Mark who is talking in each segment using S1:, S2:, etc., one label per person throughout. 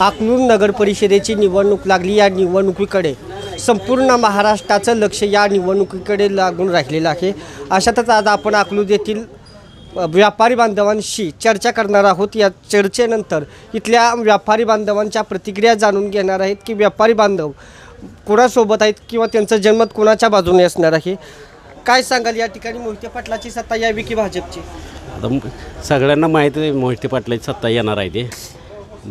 S1: आकनूर नगर परिषदेची निवडणूक लागली या निवडणुकीकडे. संपूर्ण महाराष्ट्राचं लक्ष या निवडणुकीकडे लागून राहिलेलं आहे. अशातच आज आपण अकलूज येथील व्यापारी बांधवांशी चर्चा करणार आहोत. या चर्चेनंतर इथल्या व्यापारी बांधवांच्या प्रतिक्रिया जाणून घेणार आहेत की व्यापारी बांधव कोणासोबत आहेत किंवा त्यांचं जन्मत कोणाच्या बाजूने असणार आहे? काय सांगाल या ठिकाणी मोहिते पाटलाची सत्ता यावी की भाजपची?
S2: आता सगळ्यांना माहिती आहे मोहिते पाटलाची सत्ता येणार आहे ते.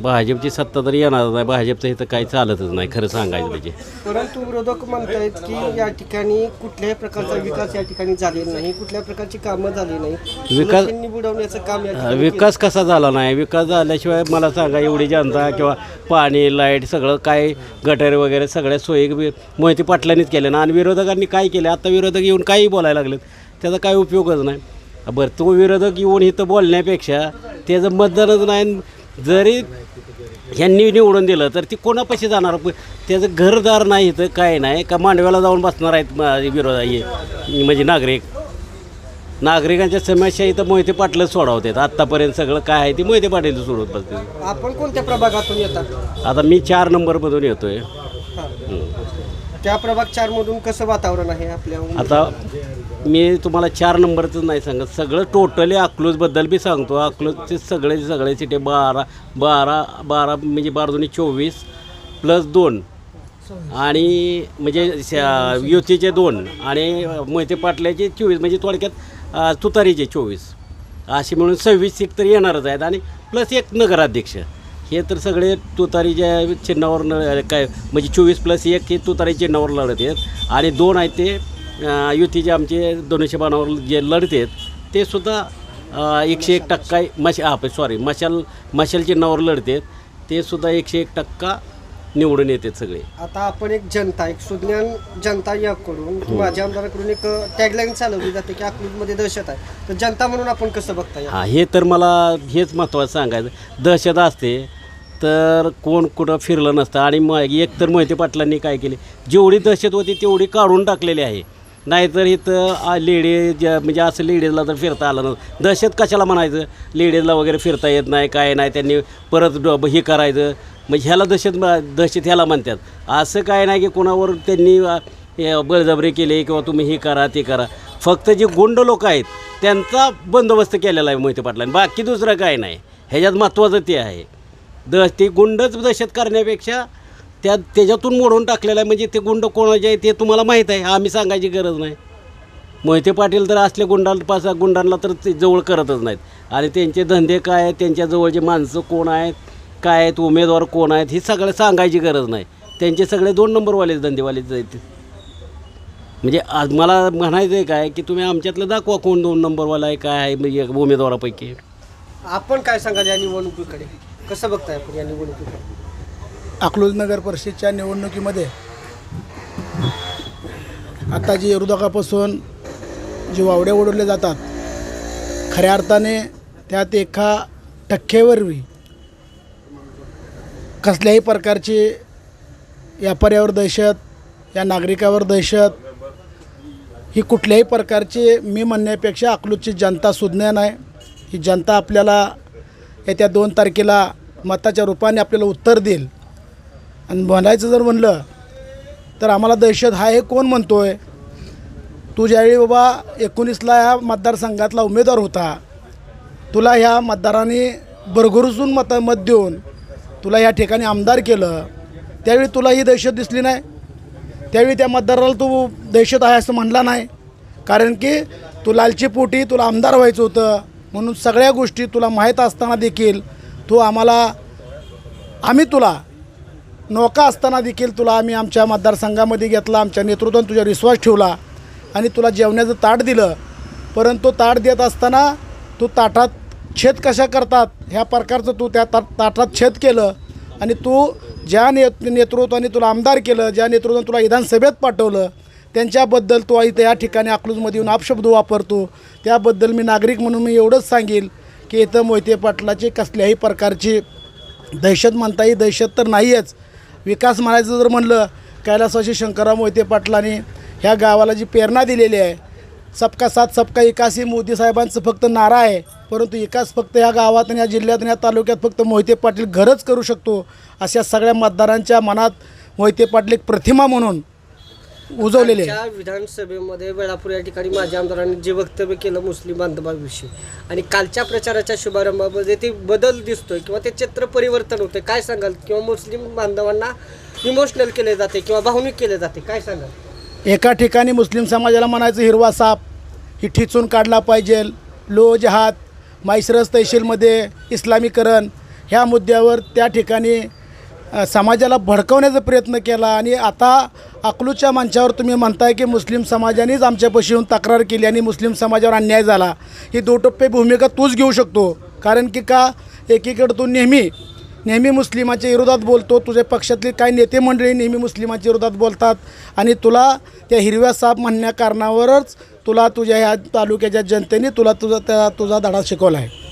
S2: भाजपची सत्ता तर येणार नाही. भाजपचं इथं काही चालतच नाही खरं सांगायचं म्हणजे.
S1: परंतु विरोधक म्हणतायत की या ठिकाणी कुठल्याही प्रकारचा विकास या ठिकाणी झालेला नाही कुठल्याही प्रकारची कामं झाली नाही.
S2: विकास-
S1: लोकांनी बुडवण्याचं काम या
S2: विकास कसा झाला नाही? विकास झाल्याशिवाय मला सांगा एवढी जनता किंवा पाणी लाइट सगळं काय गटर वगैरे सगळ्या सोयी बी मोहिते पाटलांनीच केल्या ना. आणि विरोधकांनी काय केलं? आता विरोधक येऊन काही बोलायला लागलेत. त्याचा काही उपयोगच नाही. बरं तो विरोधक येऊन इथं बोलण्यापेक्षा त्याचं मतदानच नाही. जरी ह्यांनी निवडून दिलं तर ती कोणापाशी जाणार? त्याचं घरदार नाही इथं काय नाही. का मांडव्याला जाऊन बसणार आहेत विरोध म्हणजे नागरिक. नागरिकांच्या समस्या इथं मोहिते पाटलं सोडवतात. आत्तापर्यंत सगळं काय आहे ते मोहिते पाटील सोडवत बसते
S1: आपण कोणत्या प्रभागातून येतात?
S2: आता मी चार नंबरमधून येतोय.
S1: त्या प्रभाग चार मधून कसं वातावरण आहे आपल्या?
S2: आता मी तुम्हाला चार नंबरचं नाही सांगत. सगळं टोटली अकलूजबद्दल बी सांगतो. अकलूजचे सगळे सगळे सिटे बारा बारा बारा म्हणजे बारा दोन्ही चोवीस प्लस दोन. आणि म्हणजे श- युतीचे दोन आणि मोहिते पाटल्याचे चोवीस म्हणजे थोडक्यात तुतारीचे चोवीस. असे मिळून सव्वीस सीट तर येणारच आहेत. आणि प्लस एक नगराध्यक्ष. हे तर सगळे तुतारीच्या चिन्हावर काय म्हणजे चोवीस प्लस एक हे तुतारी चिन्हावर लढत आहेत. आणि दोन आहेत ते युतीचे आमचे दोनशे बाणावर जे लढत आहेत ते सुद्धा एकशे एक टक्का मश हा सॉरी मशाल मशाल चिन्हावर लढत आहेत ते सुद्धा एकशे एक टक्का निवडून येतात सगळे.
S1: आता आपण एक जनता एक सुज्ञान जनता याकडून किंवा माझ्या आमदाराकडून एक टॅगलाईन चालवली जाते की अकलूजमध्ये दहशत आहे. तर जनता म्हणून आपण कसं बघता
S2: हा हे तर मला हेच महत्त्वाचं सांगायचं. दहशत असते तर कोण कुठं फिरलं नसतं. आणि मग एक तर मोहिते पाटलांनी काय केले? जेवढी दहशत होती तेवढी काढून टाकलेली आहे. नाहीतर इथं लेडीज म्हणजे असं लेडीजला तर फिरता आलं नव्हतं. दहशत कशाला म्हणायचं? लेडीजला वगैरे फिरता येत नाही काय नाही त्यांनी परत ड- हे करायचं. म्हणजे ह्याला दहशत दहशत ह्याला म्हणतात. असं काय नाही की कोणावर त्यांनी बळजबरी केली किंवा तुम्ही हे करा ते करा. फक्त जे गुंड लोक आहेत त्यांचा बंदोबस्त केलेला आहे मोहिते पाटलांनी. बाकी दुसरं काय नाही. ह्याच्यात महत्त्वाचं ते आहे. द ते गुंडच दहशत करण्यापेक्षा त्या त्याच्यातून मोडून टाकलेलं आहे. म्हणजे ते गुंड कोणाचे आहे ते तुम्हाला माहीत आहे. आम्ही सांगायची गरज नाही. मोहिते पाटील तर असल्या गुंडांपास गुंडांना तर ते जवळ करतच नाहीत. आणि त्यांचे धंदे काय आहेत? त्यांच्याजवळचे माणसं कोण आहेत? काय आहेत? उमेदवार कोण आहेत? हे सगळं सांगायची गरज नाही. त्यांचे सगळे दोन नंबरवालेच धंदेवालेच आहेत. म्हणजे आज मला म्हणायचं आहे काय की तुम्ही आमच्यातलं दाखवा कोण दोन नंबरवाला आहे काय आहे म्हणजे उमेदवारापैकी.
S1: आपण काय सांगाल या निवडणुकीकडे? कसं बघताय आपण या निवडणुकीकडे?
S3: अकलूज नगर परिषदच्या निवडणुकीमध्ये आता जी हृदकापासून जे वावडे ओढवले जातात खऱ्या अर्थाने त्यात एका टक्केवरवी कसल्याही प्रकारची व्यापाऱ्यावर दहशत या नागरिकावर दहशत ही कुठल्याही प्रकारची मी म्हणण्यापेक्षा अकलूजची जनता सुज्ञान आहे. ही जनता आपल्याला येत्या दोन तारखेला मताच्या रूपाने आपल्याला उत्तर देईल. आणि म्हणायचं जर म्हणलं तर आम्हाला दहशत हा हे कोण म्हणतो आहे तू ज्यावेळी बाबा एकोणीसला ह्या मतदारसंघातला उमेदवार होता तुला ह्या मतदारांनी भरभरून मत मत देऊन तुला या ठिकाणी आमदार केलं त्यावेळी तुला ही दहशत दिसली नाही? त्यावेळी त्या मतदाराला तू दहशत आहे असं म्हणला नाही? कारण की तू लालची पोटी तुला आमदार व्हायचं होतं म्हणून सगळ्या गोष्टी तुला माहीत असताना देखील तू आम्हाला आम्ही तुला नौका असताना देखील तुला आम्ही आमच्या मतदारसंघामध्ये घेतला आमच्या नेतृत्वाने तुझ्या विश्वास ठेवला आणि तुला जेवणाचं ताट दिलं. परंतु ताट देत असताना तू ताटात छेद कशा करतात? ह्या प्रकारचं तू त्या ता ताटात छेद केलं आणि तू ज्या ने नेतृत्वाने तुला आमदार केलं ज्या नेतृत्वाने तुला विधानसभेत पाठवलं त्यांच्याबद्दल तू इथं या ठिकाणी अकलूजमध्ये येऊन अपशब्द वापरतो. त्याबद्दल मी नागरिक म्हणून मी एवढंच सांगेल की इथं मोहिते पाटलाची कसल्याही प्रकारची दहशत म्हणता येईल दहशत तर नाही विकास म्हणायचं जर म्हणलं कैलासवासी शंकरराव मोहिते पाटलांनी ह्या गावाला जी प्रेरणा दिलेली आहे सबका साथ सबका विकास ही मोदी साहेबांचं फक्त नारा आहे. परंतु विकास फक्त या गावात आणि या जिल्ह्यात आणि या तालुक्यात फक्त मोहिते पाटील घरच करू शकतो अशा सगळ्या मतदारांच्या मनात मोहिते पाटील एक प्रतिमा म्हणून उजवलेले आहे
S1: विधानसभेमध्ये वेळापूर या ठिकाणी माझ्या आमदारांनी जे वक्तव्य केलं मुस्लिम बांधवांविषयी. आणि कालच्या प्रचाराच्या शुभारंभामध्ये ते बदल दिसतोय किंवा ते चित्र परिवर्तन होते काय सांगाल? किंवा मुस्लिम बांधवांना इमोशनल केले जाते किंवा भावनिक केले जाते? काय सांगाल?
S3: एका ठिकाणी मुस्लिम समाजाला म्हणायचं हिरवा साप ही ठिचून काढला पाहिजे लो जहाद मायसरस तहसीलमध्ये इस्लामीकरण ह्या मुद्द्यावर त्या ठिकाणी समाजाला भडकवण्याचा प्रयत्न केला आणि आता अकलूच्या मंचावर तुम्ही म्हणताय की मुस्लिम समाजानेच आमच्यापाशी येऊन तक्रार केली आणि मुस्लिम समाजावर अन्याय झाला. ही दोटप्पे भूमिका तूच घेऊ शकतो. कारण की का? एकीकडे तू नेहमी नेहमी मुस्लिमाच्या विरोधात बोलतो. तुझ्या पक्षातले काही नेते मंडळी नेहमी मुस्लिमाच्या विरोधात बोलतात. आणि तुला त्या हिरव्या साप म्हणण्या कारणावरच तुला तुझ्या ह्या तालुक्याच्या जनतेने तुला तुझा त्या तुझा धडा शिकवला आहे.